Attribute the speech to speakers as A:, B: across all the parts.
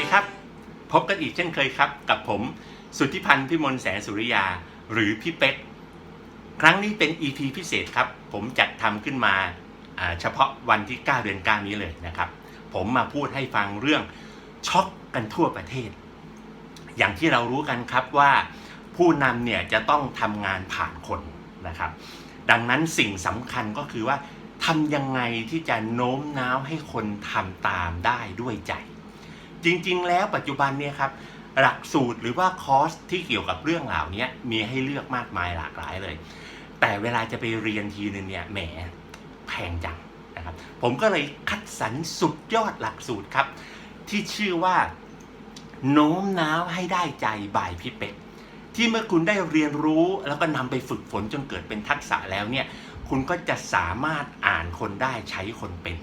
A: ดีครับ พบกันอีกเช่นเคยครับ กับผมสุทธิพันธ์พิมลแสงสุริยา หรือพี่เป๊กครั้งนี้เป็น EP พิเศษครับ ผมจัดทำขึ้นมาอ่าเฉพาะวันที่ 9 เดือน 9 นี้เลยนะครับ ผมมาพูดให้ฟังเรื่องช็อกกันทั่วประเทศ อย่างที่เรารู้กันครับว่าผู้นำเนี่ยจะต้องทำงานผ่านคนนะครับ ดังนั้นสิ่งสำคัญก็คือว่าทำยังไงที่จะโน้มน้าวให้คนทำตามได้ด้วยใจ จริง ๆ แล้วปัจจุบันเนี่ยครับหลักสูตรหรือว่าคอร์สที่เกี่ยวกับเรื่องเหล่านี้มีให้เลือกมากมายหลากหลายเลย แต่เวลาจะไปเรียนทีนึงเนี่ยแหมแพงจังนะครับผมก็เลยคัดสรรสุดยอดหลักสูตรครับ ที่ชื่อว่าโน้มน้าวให้ได้ใจบายพี่เป็ดที่เมื่อคุณได้เรียนรู้แล้วก็นำไปฝึกฝนจนเกิดเป็นทักษะแล้วเนี่ยคุณก็จะสามารถอ่านคนได้ใช้คนเป็น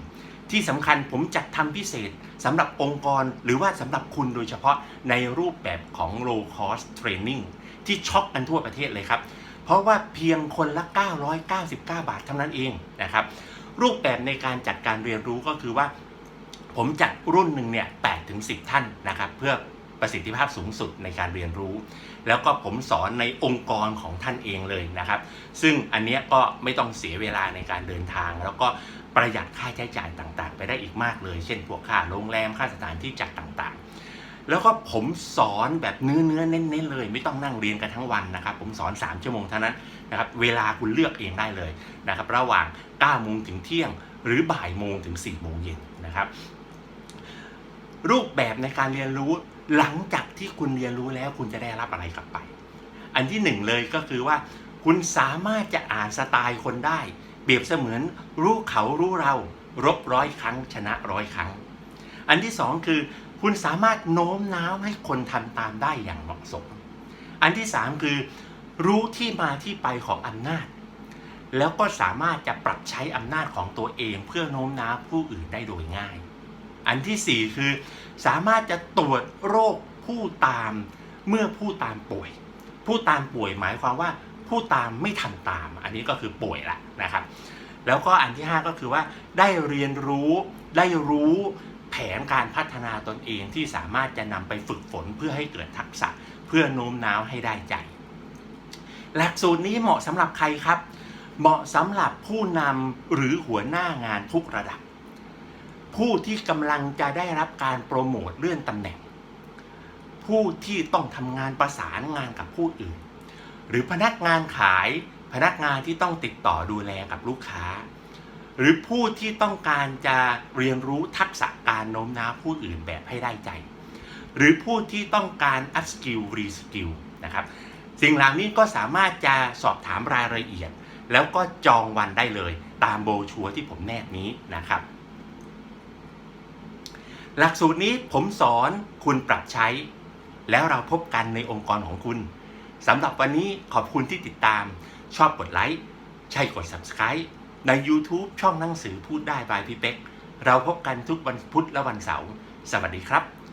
A: ที่สำคัญผมจัดทำพิเศษสำหรับองค์กรหรือว่าสำหรับคุณโดยเฉพาะในรูปแบบของ low cost training ที่ช็อกกันทั่วประเทศเลยครับ เพราะว่าเพียงคนละ 999 บาทเท่านั้นเองนะครับ รูปแบบในการจัดการเรียนรู้ก็คือว่า ผมจัดรุ่นหนึ่งเนี่ย8ถึง10 ท่านนะครับ เพื่อ ประสิทธิภาพสูงสุดในการเรียนรู้ แล้วก็ผมสอนในองค์กรของท่านเองเลยนะครับ ซึ่งอันเนี้ยก็ไม่ต้องเสียเวลาในการเดินทาง แล้วก็ประหยัดค่าใช้จ่ายต่างๆ ไปได้อีกมากเลย เช่นพวกค่าโรงแรมค่าสถานที่จัดต่างๆ แล้วก็ผมสอนแบบเนื้อเนื้อๆเน้นๆเลย ไม่ต้องนั่งเรียนกันทั้งวันนะครับ ผมสอน 3 ชั่วโมงเท่านั้นนะครับเวลาคุณเลือกเองได้เลยนะครับระหว่าง9โมงถึงเที่ยง หรือบ่ายโมงถึง4โมงเย็นนะครับรูปแบบในการเรียนรู้ หลังจากที่คุณเรียนรู้แล้วคุณจะได้รับอะไรกลับไป อันที่หนึ่งเลยก็คือว่า คุณสามารถจะอ่านสไตล์คนได้ เปรียบเสมือนรู้เขารู้เรา รบร้อยครั้งชนะร้อยครั้ง อันที่สองคือ คุณสามารถโน้มน้าวให้คนทำตามได้อย่างเหมาะสม อันที่สามคือ รู้ที่มาที่ไปของอำนาจ แล้วก็สามารถจะปรับใช้อำนาจของตัวเอง เพื่อโน้มน้าวผู้อื่นได้โดยง่าย อันที่สี่คือ สามารถจะตรวจโรคผู้ตามเมื่อผู้ตามป่วย ผู้ตามป่วยหมายความว่าผู้ตามไม่ทำตาม อันนี้ก็คือป่วยละนะครับ แล้วก็อันที่ 5 ก็คือว่าได้เรียนรู้ได้รู้แผนการพัฒนาตนเองที่สามารถจะนำไปฝึกฝนเพื่อให้เกิดทักษะเพื่อโน้มน้าวให้ได้ใจ หลักสูตรนี้เหมาะสำหรับใครครับ เหมาะสำหรับผู้นำหรือหัวหน้างานทุกระดับ ผู้ที่กำลังจะได้รับการโปรโมทเลื่อนตำแหน่ง ผู้ที่ต้องทำงานประสานงานกับผู้อื่น หรือพนักงานขายพนักงานที่ต้องติดต่อดูแลกับลูกค้า หรือผู้ที่ต้องการจะเรียนรู้ทักษะการโน้มน้าวผู้อื่นแบบให้ได้ใจ หรือผู้ที่ต้องการ up skill re skill นะครับสิ่งเหล่านี้ก็สามารถจะสอบถามรายละเอียด แล้วก็จองวันได้เลยตามโบชัวที่ผมแนบนี้นะครับ หลักสูตรนี้ผมสอนคุณปรับใช้ แล้วเราพบกันในองค์กรของคุณสำหรับวันนี้ขอบคุณที่ติดตาม ชอบกดไลค์ใช่กด Subscribe ใน YouTube ช่องหนังสือพูดได้บายพี่เป็ก เราพบกันทุกวันพุธและวันเสาร์ สวัสดีครับ